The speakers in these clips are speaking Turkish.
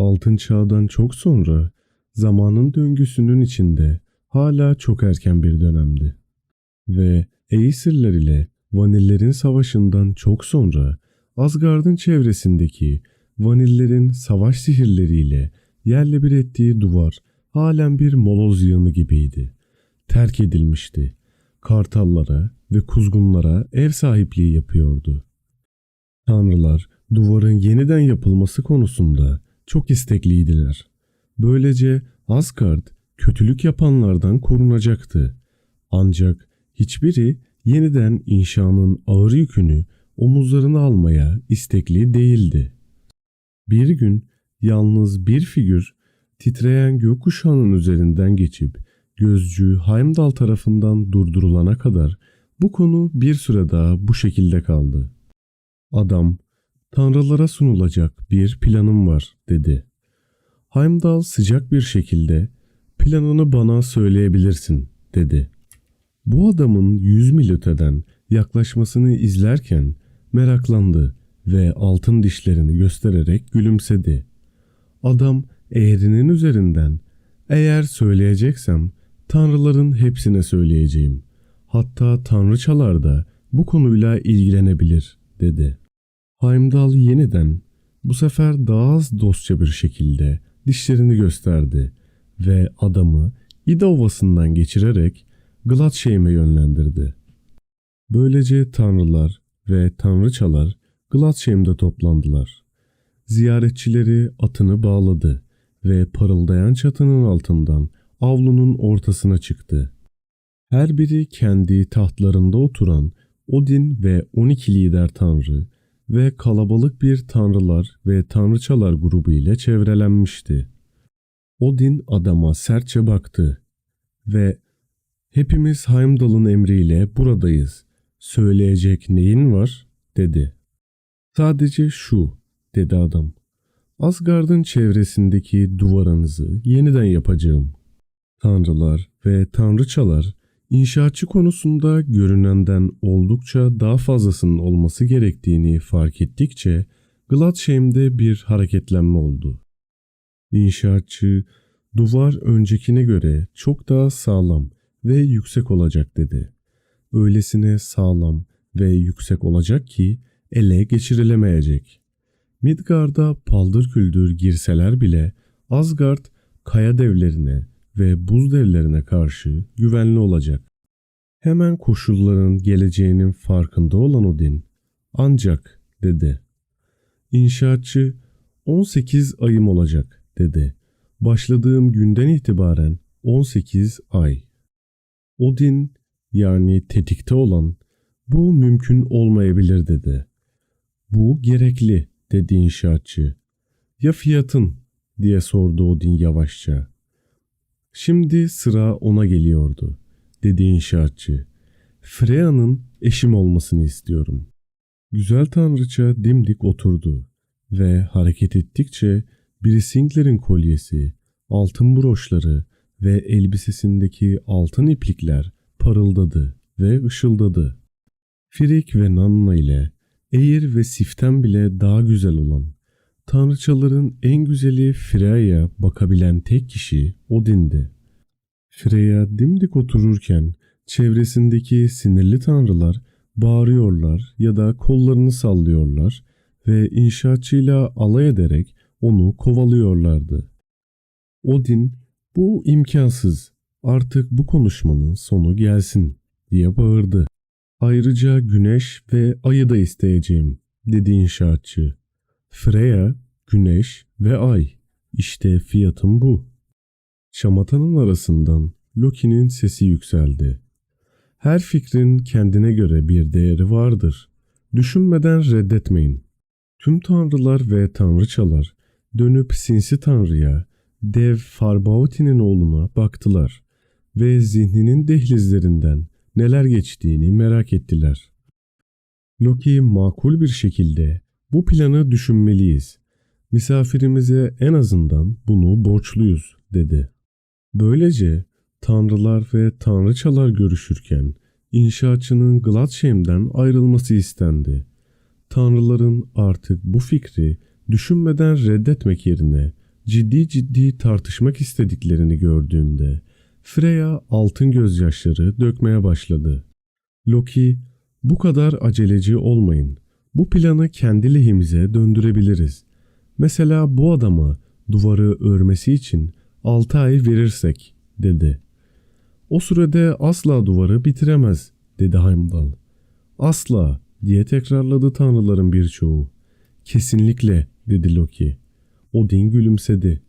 Altın çağdan çok sonra zamanın döngüsünün içinde hala çok erken bir dönemdi. Ve Aesirler ile Vanillerin savaşından çok sonra Asgard'ın çevresindeki Vanillerin savaş sihirleriyle yerle bir ettiği duvar halen bir moloz yığını gibiydi. Terk edilmişti. Kartallara ve kuzgunlara ev sahipliği yapıyordu. Tanrılar duvarın yeniden yapılması konusunda çok istekliydiler. Böylece Asgard kötülük yapanlardan korunacaktı. Ancak hiçbiri yeniden inşanın ağır yükünü omuzlarına almaya istekli değildi. Bir gün yalnız bir figür titreyen gökkuşağının üzerinden geçip gözcü Heimdall tarafından durdurulana kadar bu konu bir süre daha bu şekilde kaldı. Adam, tanrılara sunulacak bir planım var dedi. Heimdall sıcak bir şekilde planını bana söyleyebilirsin dedi. Bu adamın yüz mil öteden yaklaşmasını izlerken meraklandı ve altın dişlerini göstererek gülümsedi. Adam eğrinin üzerinden eğer söyleyeceksem tanrıların hepsine söyleyeceğim. Hatta tanrıçalar da bu konuyla ilgilenebilir dedi. Heimdall yeniden bu sefer daha az dostça bir şekilde dişlerini gösterdi ve adamı İda Ovası'ndan geçirerek Gladsheim'e yönlendirdi. Böylece tanrılar ve tanrıçalar Gladsheim'de toplandılar. Ziyaretçileri atını bağladı ve parıldayan çatının altından avlunun ortasına çıktı. Her biri kendi tahtlarında oturan Odin ve 12 lider tanrı ve kalabalık bir tanrılar ve tanrıçalar grubu ile çevrelenmişti. Odin adama sertçe baktı ve hepimiz Heimdall'ın emriyle buradayız. Söyleyecek neyin var? dedi. Sadece şu, dedi adam. Asgard'ın çevresindeki duvarınızı yeniden yapacağım. Tanrılar ve tanrıçalar inşaatçı konusunda görünenden oldukça daha fazlasının olması gerektiğini fark ettikçe Gladsheim'de bir hareketlenme oldu. İnşaatçı duvar öncekine göre çok daha sağlam ve yüksek olacak dedi. Öylesine sağlam ve yüksek olacak ki ele geçirilemeyecek. Midgard'a paldır küldür girseler bile Asgard kaya devlerine ve buz devlerine karşı güvenli olacak. Hemen koşulların geleceğinin farkında olan Odin ancak dedi. İnşaatçı 18 ayım olacak dedi. Başladığım günden itibaren 18 ay. Odin yani tetikte olan bu mümkün olmayabilir dedi. Bu gerekli dedi inşaatçı. Ya fiyatın diye sordu Odin yavaşça. Şimdi sıra ona geliyordu dedi inşaatçı. Freya'nın eşim olmasını istiyorum. Güzel tanrıça dimdik oturdu ve hareket ettikçe Brisingler'in kolyesi, altın broşları ve elbisesindeki altın iplikler parıldadı ve ışıldadı. Firik ve Nanna ile Eğir ve Sif'ten bile daha güzel olan, tanrıçaların en güzeli Freya'ya bakabilen tek kişi Odin'di. Freya dimdik otururken çevresindeki sinirli tanrılar bağırıyorlar ya da kollarını sallıyorlar ve inşaatçıyla alay ederek onu kovalıyorlardı. Odin bu imkansız artık bu konuşmanın sonu gelsin diye bağırdı. Ayrıca güneş ve ayı da isteyeceğim dedi inşaatçı. Freya, güneş ve ay. İşte fiyatım bu. Şamatanın arasından Loki'nin sesi yükseldi. Her fikrin kendine göre bir değeri vardır. Düşünmeden reddetmeyin. Tüm tanrılar ve tanrıçalar dönüp sinsi tanrıya, dev Farbaoti'nin oğluna baktılar ve zihninin dehlizlerinden neler geçtiğini merak ettiler. Loki makul bir şekilde bu planı düşünmeliyiz. Misafirimize en azından bunu borçluyuz dedi. Böylece tanrılar ve tanrıçalar görüşürken inşaatçının Gladsheim'den ayrılması istendi. Tanrıların artık bu fikri düşünmeden reddetmek yerine ciddi ciddi tartışmak istediklerini gördüğünde Freya altın gözyaşları dökmeye başladı. Loki, bu kadar aceleci olmayın. Bu planı kendi lehimize döndürebiliriz. Mesela bu adama duvarı örmesi için 6 ay verirsek, dedi. O sürede asla duvarı bitiremez, dedi Heimdall. Asla, diye tekrarladı tanrıların birçoğu. Kesinlikle, dedi Loki. Odin gülümsedi.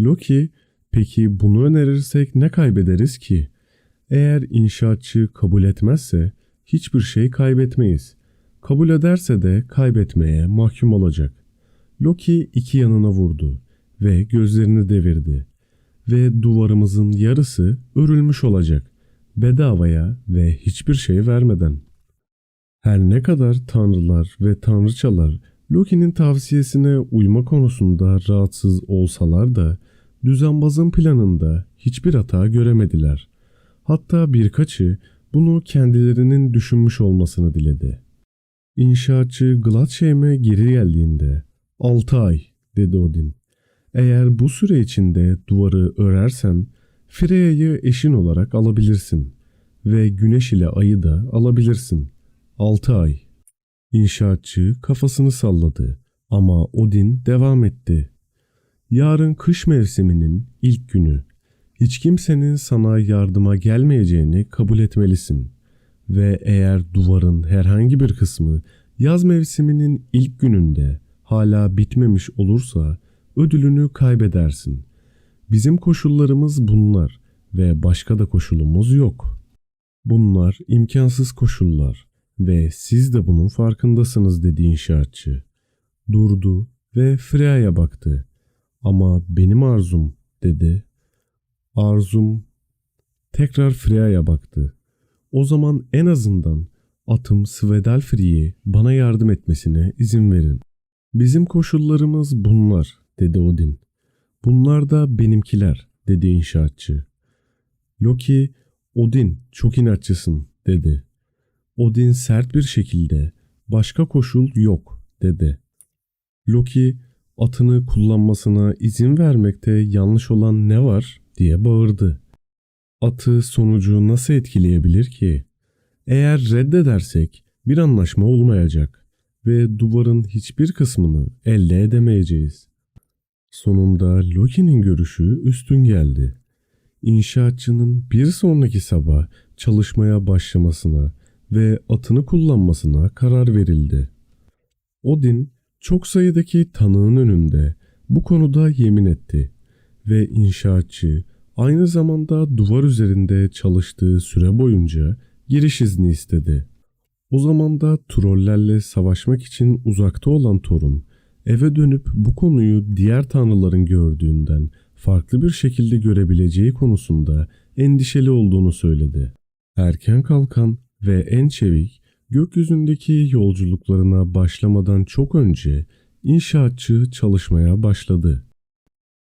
Loki, peki bunu önerirsek ne kaybederiz ki? Eğer inşaatçı kabul etmezse hiçbir şey kaybetmeyiz. Kabul ederse de kaybetmeye mahkum olacak. Loki iki yanına vurdu ve gözlerini devirdi. Ve duvarımızın yarısı örülmüş olacak. Bedavaya ve hiçbir şey vermeden. Her ne kadar tanrılar ve tanrıçalar Loki'nin tavsiyesine uyma konusunda rahatsız olsalar da düzenbazın planında hiçbir hata göremediler. Hatta birkaçı bunu kendilerinin düşünmüş olmasını diledi. İnşaatçı Gladsheim'e geri geldiğinde 6 ay dedi Odin. Eğer bu süre içinde duvarı örersen Freya'yı eşin olarak alabilirsin ve güneş ile ayı da alabilirsin. 6 ay. İnşaatçı kafasını salladı ama Odin devam etti. Yarın kış mevsiminin ilk günü. Hiç kimsenin sana yardıma gelmeyeceğini kabul etmelisin. Ve eğer duvarın herhangi bir kısmı yaz mevsiminin ilk gününde hala bitmemiş olursa ödülünü kaybedersin. Bizim koşullarımız bunlar ve başka da koşulumuz yok. Bunlar imkansız koşullar ve siz de bunun farkındasınız dedi inşaatçı. Durdu ve Freya'ya baktı. Ama benim arzum dedi. Arzum tekrar Freya'ya baktı. O zaman en azından atım Svedalfri'yi bana yardım etmesine izin verin. Bizim koşullarımız bunlar dedi Odin. Bunlar da benimkiler dedi inşaatçı. Loki, Odin çok inatçısın dedi. Odin sert bir şekilde başka koşul yok dedi. Loki atını kullanmasına izin vermekte yanlış olan ne var diye bağırdı. Atı sonucu nasıl etkileyebilir ki? Eğer reddedersek bir anlaşma olmayacak ve duvarın hiçbir kısmını elde edemeyeceğiz. Sonunda Loki'nin görüşü üstün geldi. İnşaatçının bir sonraki sabah çalışmaya başlamasına ve atını kullanmasına karar verildi. Odin çok sayıdaki tanığın önünde bu konuda yemin etti ve inşaatçı aynı zamanda duvar üzerinde çalıştığı süre boyunca giriş izni istedi. O zaman da trollerle savaşmak için uzakta olan Thor'un eve dönüp bu konuyu diğer tanrıların gördüğünden farklı bir şekilde görebileceği konusunda endişeli olduğunu söyledi. Erken kalkan ve en çevik gökyüzündeki yolculuklarına başlamadan çok önce inşaatçı çalışmaya başladı.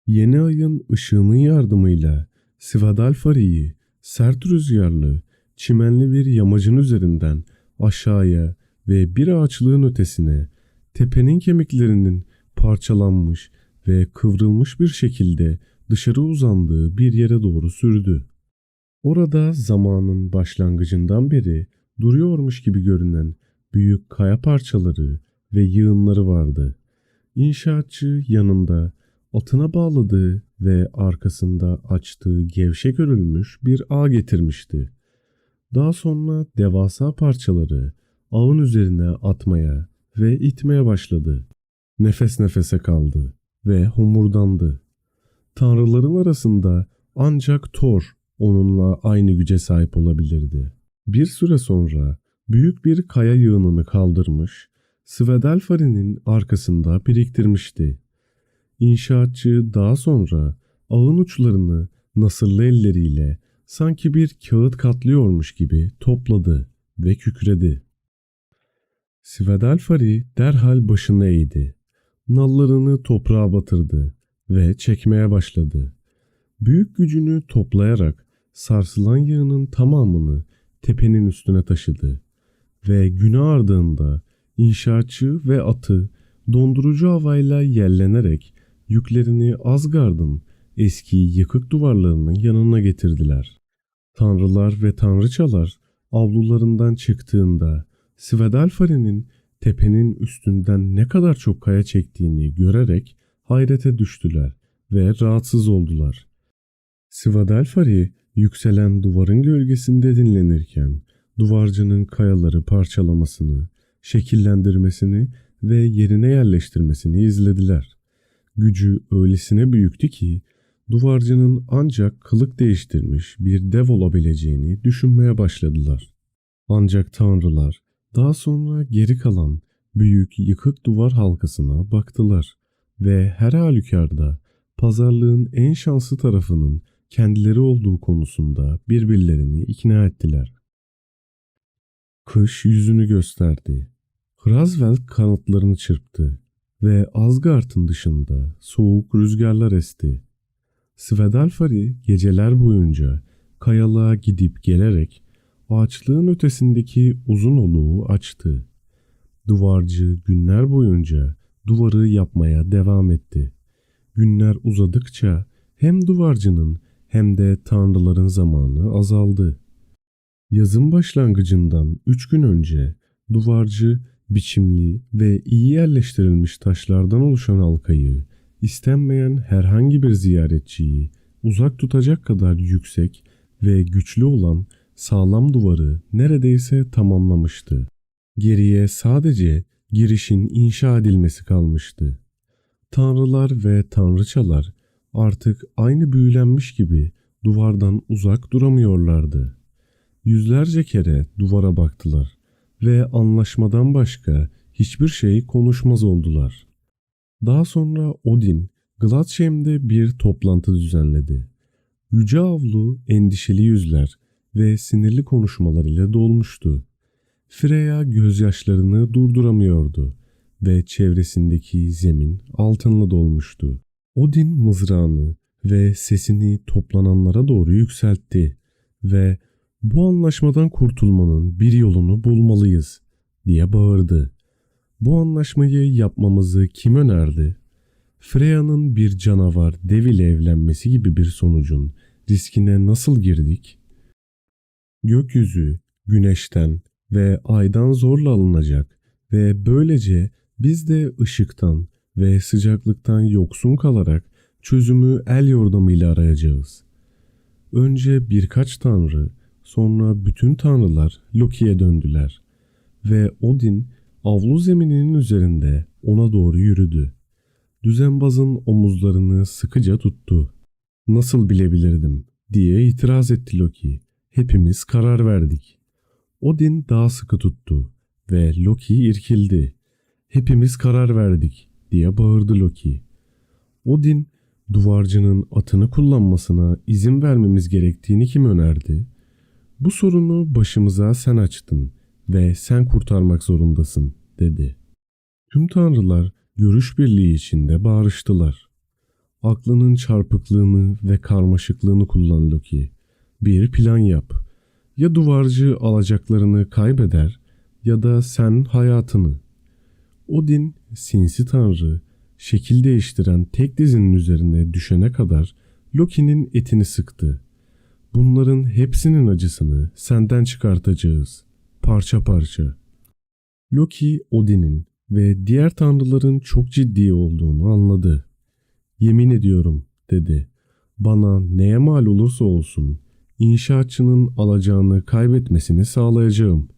Yeni ayın ışığının yardımıyla Svadalfari'yi sert rüzgarlı, çimenli bir yamacın üzerinden aşağıya ve bir ağaçlığın ötesine tepenin kemiklerinin parçalanmış ve kıvrılmış bir şekilde dışarı uzandığı bir yere doğru sürdü. Orada zamanın başlangıcından beri duruyormuş gibi görünen büyük kaya parçaları ve yığınları vardı. İnşaatçı yanında atına bağladığı ve arkasında açtığı gevşek örülmüş bir ağ getirmişti. Daha sonra devasa parçaları ağın üzerine atmaya ve itmeye başladı. Nefes nefese kaldı ve homurdandı. Tanrıların arasında ancak Thor onunla aynı güce sahip olabilirdi. Bir süre sonra büyük bir kaya yığınını kaldırmış, Svedelfari'nin arkasında biriktirmişti. İnşaatçı daha sonra ağın uçlarını nasırlı elleriyle sanki bir kağıt katlıyormuş gibi topladı ve kükredi. Svedelfari derhal başını eğdi. Nallarını toprağa batırdı ve çekmeye başladı. Büyük gücünü toplayarak sarsılan yağının tamamını tepenin üstüne taşıdı ve güne ardığında inşaatçı ve atı dondurucu havayla yerlenerek yüklerini Asgard'ın eski yıkık duvarlarının yanına getirdiler. Tanrılar ve tanrıçalar avlularından çıktığında Svedalfari'nin tepenin üstünden ne kadar çok kaya çektiğini görerek hayrete düştüler ve rahatsız oldular. Svedalfari yükselen duvarın gölgesinde dinlenirken duvarcının kayaları parçalamasını, şekillendirmesini ve yerine yerleştirmesini izlediler. Gücü öylesine büyüktü ki duvarcının ancak kılık değiştirmiş bir dev olabileceğini düşünmeye başladılar. Ancak tanrılar daha sonra geri kalan büyük yıkık duvar halkasına baktılar ve her halükarda pazarlığın en şanslı tarafının kendileri olduğu konusunda birbirlerini ikna ettiler. Kış yüzünü gösterdi. Hrasveld kanatlarını çırptı ve Asgard'ın dışında soğuk rüzgarlar esti. Svedalfari geceler boyunca kayalığa gidip gelerek ağaçlığın ötesindeki uzun oluğu açtı. Duvarcı günler boyunca duvarı yapmaya devam etti. Günler uzadıkça hem duvarcının hem de tanrıların zamanı azaldı. Yazın başlangıcından üç gün önce duvarcı biçimli ve iyi yerleştirilmiş taşlardan oluşan halkayı istenmeyen herhangi bir ziyaretçiyi uzak tutacak kadar yüksek ve güçlü olan sağlam duvarı neredeyse tamamlamıştı. Geriye sadece girişin inşa edilmesi kalmıştı. Tanrılar ve tanrıçalar artık aynı büyülenmiş gibi duvardan uzak duramıyorlardı. Yüzlerce kere duvara baktılar ve anlaşmadan başka hiçbir şey konuşmaz oldular. Daha sonra Odin, Gladsheim'de bir toplantı düzenledi. Yüce avlu endişeli yüzler ve sinirli konuşmalar ile dolmuştu. Freya gözyaşlarını durduramıyordu ve çevresindeki zemin altınla dolmuştu. Odin mızrağını ve sesini toplananlara doğru yükseltti ve bu anlaşmadan kurtulmanın bir yolunu bulmalıyız diye bağırdı. Bu anlaşmayı yapmamızı kim önerdi? Freya'nın bir canavar dev ile evlenmesi gibi bir sonucun riskine nasıl girdik? Gökyüzü, güneşten ve aydan zorla alınacak ve böylece biz de ışıktan ve sıcaklıktan yoksun kalarak çözümü el yordamıyla arayacağız. Önce birkaç tanrı, sonra bütün tanrılar Loki'ye döndüler ve Odin avlu zemininin üzerinde ona doğru yürüdü. Düzenbazın omuzlarını sıkıca tuttu. Nasıl bilebilirdim diye itiraz etti Loki. Hepimiz karar verdik. Odin daha sıkı tuttu ve Loki irkildi. Hepimiz karar verdik diye bağırdı Loki. Odin duvarcının atını kullanmasına izin vermemiz gerektiğini kim önerdi? Bu sorunu başımıza sen açtın ve sen kurtarmak zorundasın dedi. Tüm tanrılar görüş birliği içinde bağırıştılar. Aklının çarpıklığını ve karmaşıklığını kullan Loki. Bir plan yap. Ya duvarcı alacaklarını kaybeder ya da sen hayatını. Odin sinsi tanrı şekil değiştiren tek dizinin üzerine düşene kadar Loki'nin etini sıktı. Bunların hepsinin acısını senden çıkartacağız. Parça parça. Loki Odin'in ve diğer tanrıların çok ciddi olduğunu anladı. Yemin ediyorum dedi. Bana neye mal olursa olsun inşaatçının alacağını kaybetmesini sağlayacağım.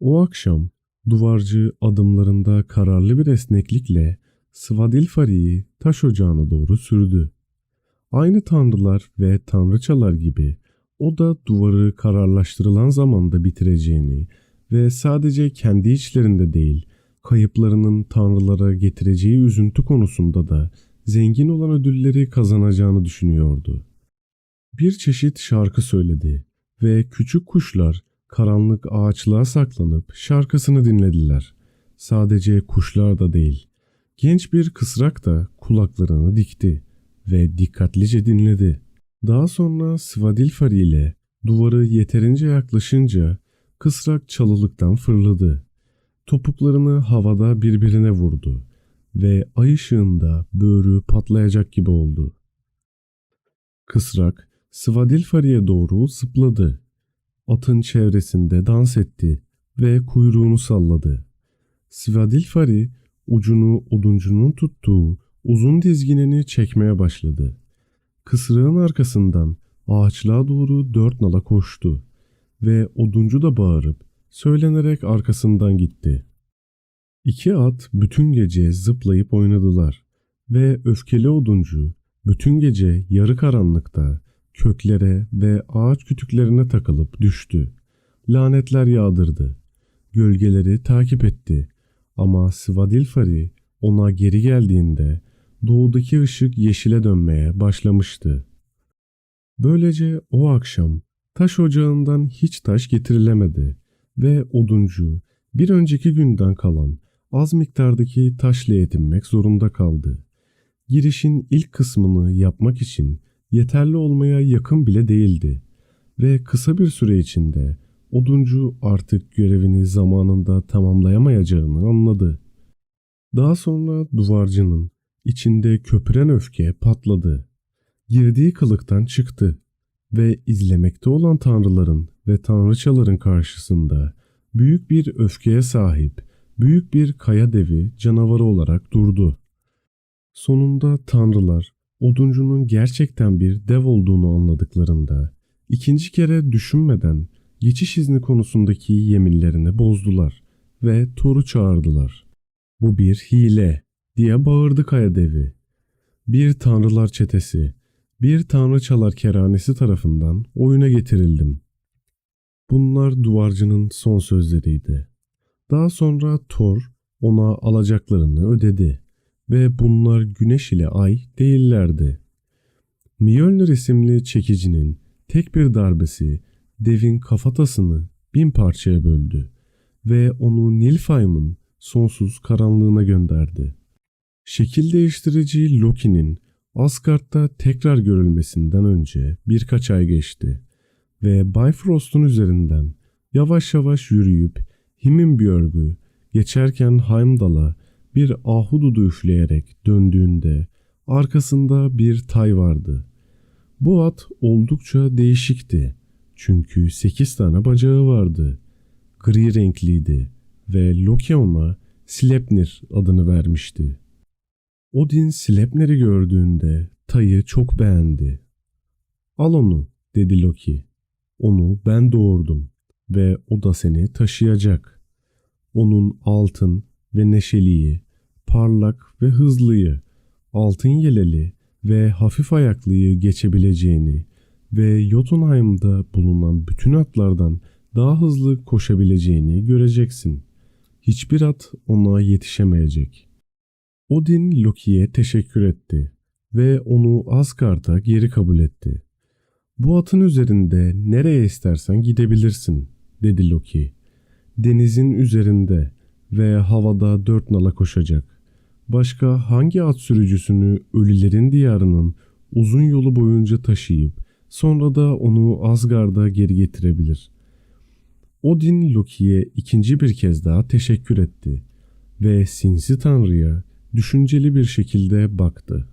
O akşam duvarcı adımlarında kararlı bir esneklikle Svadilfari'yi taş ocağına doğru sürdü. Aynı tanrılar ve tanrıçalar gibi o da duvarı kararlaştırılan zamanda bitireceğini ve sadece kendi içlerinde değil, kayıplarının tanrılara getireceği üzüntü konusunda da zengin olan ödülleri kazanacağını düşünüyordu. Bir çeşit şarkı söyledi ve küçük kuşlar karanlık ağaçlığa saklanıp şarkısını dinlediler. Sadece kuşlar da değil, genç bir kısrak da kulaklarını dikti ve dikkatlice dinledi. Daha sonra Svadilfari ile duvarı yeterince yaklaşınca kısrak çalılıktan fırladı. Topuklarını havada birbirine vurdu ve ay ışığında böğrü patlayacak gibi oldu. Kısrak Svadilfari'ye doğru zıpladı. Atın çevresinde dans etti ve kuyruğunu salladı. Svadilfari ucunu oduncunun tuttuğu uzun dizginini çekmeye başladı. Kısrağın arkasından ağaçlığa doğru dört nala koştu ve oduncu da bağırıp söylenerek arkasından gitti. İki at bütün gece zıplayıp oynadılar ve öfkeli oduncu bütün gece yarı karanlıkta köklere ve ağaç kütüklerine takılıp düştü. Lanetler yağdırdı. Gölgeleri takip etti ama Svadilfari ona geri geldiğinde doğudaki ışık yeşile dönmeye başlamıştı. Böylece o akşam taş ocağından hiç taş getirilemedi ve oduncu bir önceki günden kalan az miktardaki taşla yetinmek zorunda kaldı. Girişin ilk kısmını yapmak için yeterli olmaya yakın bile değildi ve kısa bir süre içinde oduncu artık görevini zamanında tamamlayamayacağını anladı. Daha sonra duvarcının içinde köpüren öfke patladı. Girdiği kılıktan çıktı ve izlemekte olan tanrıların ve tanrıçaların karşısında büyük bir öfkeye sahip büyük bir kaya devi canavarı olarak durdu. Sonunda tanrılar oduncunun gerçekten bir dev olduğunu anladıklarında ikinci kere düşünmeden geçiş izni konusundaki yeminlerini bozdular ve Thor'u çağırdılar. Bu bir hile diye bağırdı kaya devi. Bir tanrılar çetesi, bir tanrıçalar keranesi tarafından oyuna getirildim. Bunlar duvarcının son sözleriydi. Daha sonra Thor ona alacaklarını ödedi ve bunlar güneş ile ay değillerdi. Mjolnir isimli çekicinin tek bir darbesi devin kafatasını bin parçaya böldü ve onu Nilfheim'in sonsuz karanlığına gönderdi. Şekil değiştirici Loki'nin Asgard'da tekrar görülmesinden önce birkaç ay geçti ve Bifrost'un üzerinden yavaş yavaş yürüyüp Himinbjörg'ü geçerken Heimdall'a bir ahududu üfleyerek döndüğünde arkasında bir tay vardı. Bu at oldukça değişikti. Çünkü sekiz tane bacağı vardı. Gri renkliydi ve Loki ona Sleipnir adını vermişti. Odin Sleipnir'i gördüğünde Tay'ı çok beğendi. Al onu dedi Loki. Onu ben doğurdum ve o da seni taşıyacak. Onun altın ve neşeliği, parlak ve hızlıyı, altın yeleli ve hafif ayaklıyı geçebileceğini ve Jotunheim'da bulunan bütün atlardan daha hızlı koşabileceğini göreceksin. Hiçbir at ona yetişemeyecek. Odin Loki'ye teşekkür etti ve onu Asgard'a geri kabul etti. Bu atın üzerinde nereye istersen gidebilirsin, dedi Loki. Denizin üzerinde ve havada dört nala koşacak. Başka hangi at sürücüsünü ölülerin diyarının uzun yolu boyunca taşıyıp sonra da onu Asgard'a geri getirebilir? Odin Loki'ye ikinci bir kez daha teşekkür etti ve sinsi tanrıya düşünceli bir şekilde baktı.